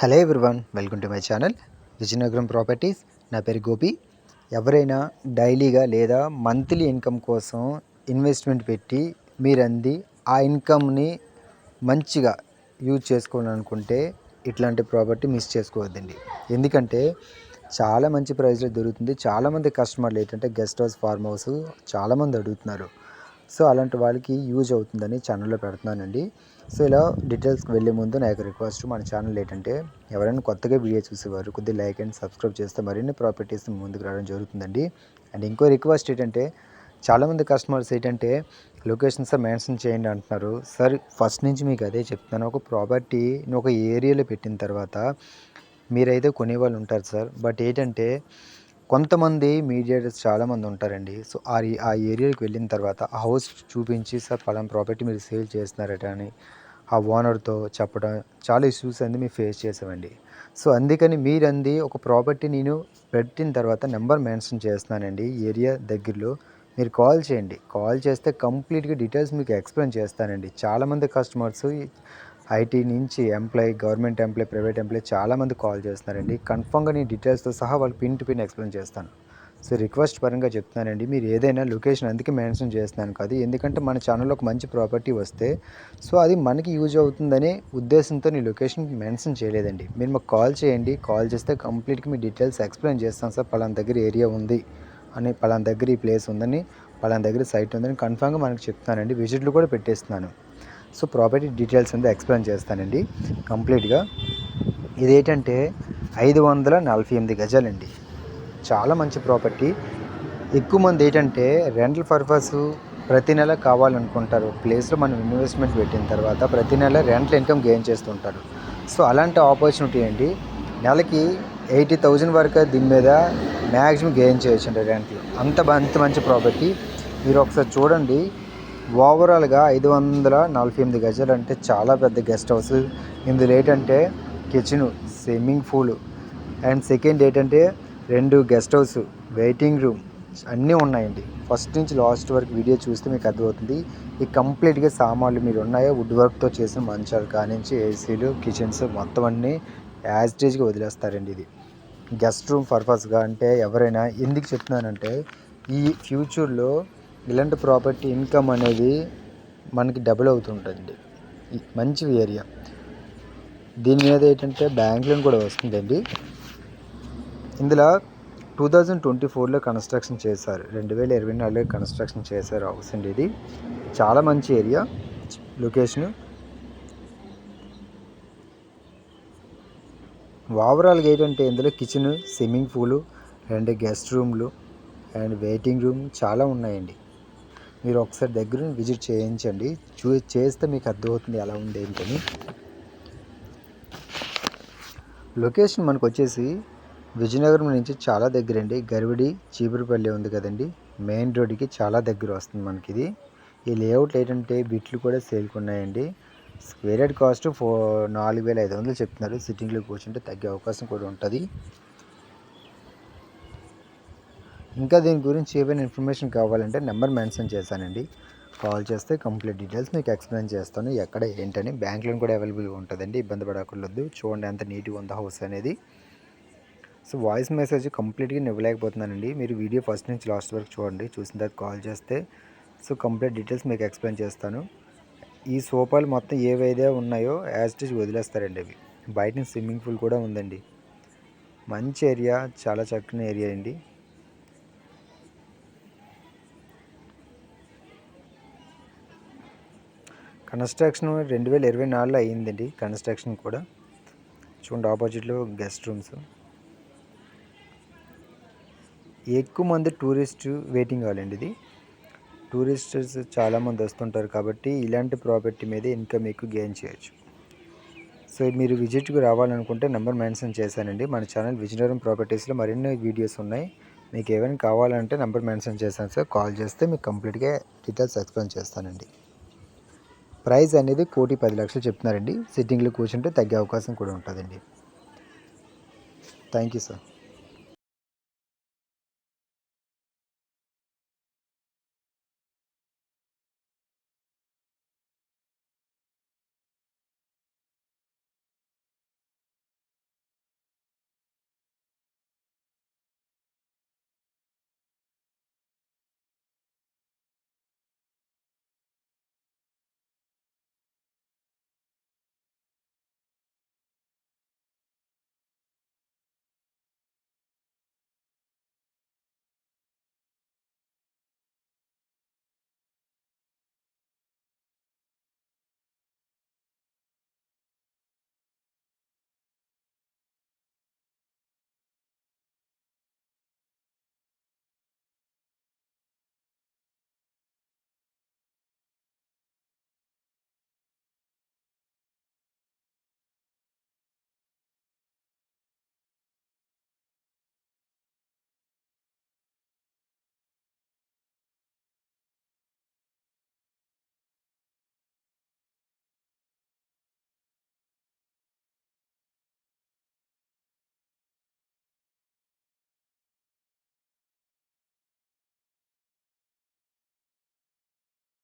Hello everyone welcome to my channel Vizianagaram properties నా పేరు గోపి. ఎవరైనా డైలీగా లేదా మంత్లీ ఇన్కమ్ కోసం ఇన్వెస్ట్మెంట్ పెట్టి మీరు అంది ఆ ఇన్కమ్ని మంచిగా యూజ్ చేసుకోవాలనుకుంటే ఇట్లాంటి ప్రాపర్టీ మిస్ చేసుకోవద్దండి. ఎందుకంటే చాలా మంచి ప్రైస్లో దొరుకుతుంది. చాలామంది కస్టమర్లు ఏంటంటే గెస్ట్ హౌస్ ఫార్మ్ హౌస్ చాలామంది అడుగుతున్నారు. సో అలాంటి వాళ్ళకి యూజ్ అవుతుందని ఛానల్లో పెడుతున్నానండి. సో ఇలా డీటెయిల్స్కి వెళ్ళే ముందు నా యొక్క రిక్వెస్ట్ మన ఛానల్ ఏంటంటే ఎవరైనా కొత్తగా వీడియో చూసేవారు కొద్దిగా లైక్ అండ్ సబ్స్క్రైబ్ చేస్తే మరిన్ని ప్రాపర్టీస్ ముందుకు రావడం జరుగుతుందండి. అండ్ ఇంకో రిక్వెస్ట్ ఏంటంటే చాలామంది కస్టమర్స్ ఏంటంటే లొకేషన్స్ మెన్షన్ చేయండి అంటున్నారు. సార్ ఫస్ట్ నుంచి మీకు అదే చెప్తున్నాను. ఒక ప్రాపర్టీ ఒక ఏరియాలో పెట్టిన తర్వాత మీరైతే కొనేవాళ్ళు ఉంటారు సార్ బట్ ఏంటంటే కొంతమంది మీడియేటర్స్ చాలామంది ఉంటారండి. సో ఆ ఆ ఏరియాకి వెళ్ళిన తర్వాత ఆ హౌస్ చూపించి సార్ పలానా ప్రాపర్టీ మీరు సేల్ చేస్తున్నారట అని ఆ ఓనర్తో చెప్పడం చాలా ఇష్యూస్ అనేది మేము ఫేస్ చేసామండి. సో అందుకని మీరంది ఒక ప్రాపర్టీ నేను పెట్టిన తర్వాత నెంబర్ మెన్షన్ చేస్తున్నానండి ఏరియా దగ్గరలో. మీరు కాల్ చేయండి. కాల్ చేస్తే కంప్లీట్గా డీటెయిల్స్ మీకు ఎక్స్ప్లెయిన్ చేస్తానండి. చాలామంది కస్టమర్స్ ఐటీ నుంచి employee government employee private employee చాలామంది కాల్ చేస్తున్నారండి. కన్ఫామ్గా నేను డీటెయిల్స్తో సహా వాళ్ళు పిన్ టు పిన్ ఎక్స్ప్లెయిన్ చేస్తాను. సో రిక్వెస్ట్ పరంగా చెప్తున్నానండి. మీరు ఏదైనా లొకేషన్ అందుకే మెన్షన్ చేస్తున్నాను కాదు. ఎందుకంటే మన ఛానల్లో ఒక మంచి ప్రాపర్టీ వస్తే సో అది మనకి యూజ్ అవుతుందనే ఉద్దేశంతో నీ లొకేషన్ మెన్షన్ చేయలేదండి. మీరు మాకు కాల్ చేయండి. కాల్ చేస్తే కంప్లీట్గా మీ డీటెయిల్స్ ఎక్స్ప్లెయిన్ చేస్తాను సార్. పలానా దగ్గర ఏరియా ఉంది అని పలానా దగ్గర ఈ ప్లేస్ ఉందని పలానా దగ్గర సైట్ ఉందని కన్ఫామ్గా మనకు చెప్తున్నానండి. విజిట్లు కూడా పెట్టేస్తున్నాను. సో ప్రాపర్టీ డీటెయిల్స్ అంతా ఎక్స్ప్లెయిన్ చేస్తానండి కంప్లీట్గా. ఇదేంటంటే ఐదు వందల నలభై ఎనిమిది గజాలండి. చాలా మంచి ప్రాపర్టీ. ఎక్కువ మంది ఏంటంటే రెంటల్ పర్పస్ ప్రతి నెల కావాలనుకుంటారు. ప్లేస్లో మనం ఇన్వెస్ట్మెంట్ పెట్టిన తర్వాత ప్రతి నెల రెంటల్ ఇన్కమ్ గెయిన్ చేస్తుంటారు. సో అలాంటి ఆపర్చునిటీ అండి. నెలకి ఎయిటీ థౌజండ్ వరకు దీని మీద మ్యాక్సిమం గెయిన్ చేయొచ్చు అండి రెంట్లు. అంత అంత మంచి ప్రాపర్టీ. మీరు ఒకసారి చూడండి. ఓవరాల్గా ఐదు వందల నలభై ఎనిమిది గజాలు అంటే చాలా పెద్ద గెస్ట్ హౌస్. ఇందులో ఏంటంటే kitchen swimming pool and second ఏంటంటే రెండు గెస్ట్ హౌస్ వెయిటింగ్ రూమ్ అన్నీ ఉన్నాయండి. ఫస్ట్ నుంచి లాస్ట్ వరకు వీడియో చూస్తే మీకు అర్థమవుతుంది. ఈ కంప్లీట్గా సామాన్లు మీరు ఉన్నాయో? వుడ్ వర్క్తో చేసిన మంచాలు కానించి ఏసీలు కిచెన్స్ మొత్తం అన్నీ యాజిటేజ్గా వదిలేస్తారండి ఇది. గెస్ట్ రూమ్ పర్పస్గా అంటే ఎవరైనా ఎందుకు చెప్తున్నానంటే ఈ ఫ్యూచర్లో ఇలాంటి ప్రాపర్టీ ఇన్కమ్ అనేది మనకి డబుల్ అవుతుంటుంది. మంచి ఏరియా. దీని మీద ఏంటంటే బ్యాంక్ లోన్ కూడా వస్తుందండి. ఇందులో టూ థౌజండ్ ట్వంటీ ఫోర్లో కన్స్ట్రక్షన్ చేశారు. రెండు వేల ఇరవై నాలుగులో కన్స్ట్రక్షన్ చేశారు హౌస్ అండి ఇది. చాలా మంచి ఏరియా. లొకేషన్ ఓవరాల్గా ఏంటంటే ఇందులో కిచెన్ స్విమ్మింగ్ పూలు రెండు గెస్ట్ రూమ్లు అండ్ వెయిటింగ్ రూమ్ చాలా ఉన్నాయండి. మీరు ఒకసారి దగ్గర విజిట్ చేయించండి. చూ చేస్తే మీకు అర్థమవుతుంది ఎలా ఉంది ఏంటని లొకేషన్ మనకు వచ్చేసి విజయనగరం నుంచి చాలా దగ్గర అండి గరివిడి చీపురుపల్లి ఉంది కదండి. మెయిన్ రోడ్డుకి చాలా దగ్గర వస్తుంది మనకి ఇది ఈ లేఅవుట్ ఏంటంటే బిట్లు కూడా సేల్కున్నాయండి స్క్వేర్ హెడ్ కాస్ట్ ఫో నాలుగు వేల ఐదు వందలు చెప్తున్నారు. సిట్టింగ్లో కూర్చుంటే తగ్గే అవకాశం కూడా ఉంటుంది. ఇంకా దీని గురించి ఏమైనా ఇన్ఫర్మేషన్ కావాలంటే నెంబర్ మెన్షన్ చేశానండి. కాల్ చేస్తే కంప్లీట్ డీటెయిల్స్ మీకు ఎక్స్ప్లెయిన్ చేస్తాను. ఎక్కడ ఏంటని బ్యాంక్ లోన్ కూడా అవైలబుల్గా ఉంటుందండి. ఇబ్బంది పడకూడదు. చూడండి ఎంత నీట్గా ఉందో హౌస్ అనేది. సో వాయిస్ మెసేజ్ కంప్లీట్గా ఇవ్వలేకపోతున్నానండి మీరు వీడియో ఫస్ట్ నుంచి లాస్ట్ వరకు చూడండి. చూసిన తర్వాత కాల్ చేస్తే సో కంప్లీట్ డీటెయిల్స్ మీకు ఎక్స్ప్లెయిన్ చేస్తాను. ఈ సోఫాలు మొత్తం ఏవైతే ఉన్నాయో యాజ్ ఇట్ వదిలేస్తారండి అవి. బయట స్విమ్మింగ్ పూల్ కూడా ఉందండి. మంచి ఏరియా చాలా చక్కని ఏరియా అండి. కన్స్ట్రక్షన్ రెండు వేల ఇరవై నాలుగులో అయ్యిందండి కన్స్ట్రక్షన్ కూడా. చూడండి ఆపోజిట్లో గెస్ట్ రూమ్స్. ఎక్కువ మంది టూరిస్ట్ వెయిటింగ్ కావాలండి ఇది. టూరిస్టర్స్ చాలామంది వస్తుంటారు కాబట్టి ఇలాంటి ప్రాపర్టీ మీద ఇన్కమ్ ఎక్కువ గెయిన్ చేయొచ్చు. సో మీరు విజిట్కి రావాలనుకుంటే నెంబర్ మెన్షన్ చేశానండి. మన ఛానల్ విజయనగరం ప్రాపర్టీస్లో మరిన్ని వీడియోస్ ఉన్నాయి. మీకు ఏమైనా కావాలంటే నెంబర్ మెన్షన్ చేశాను సార్. కాల్ చేస్తే మీకు కంప్లీట్గా డీటెయిల్స్ ఎక్స్ప్లెయిన్ చేస్తానండి. ప్రైస్ అనేది కోటి పది లక్షలు చెప్తున్నారండి. సిట్టింగ్లో కూర్చుంటే తగ్గే అవకాశం కూడా ఉంటుందండి. Thank you sir.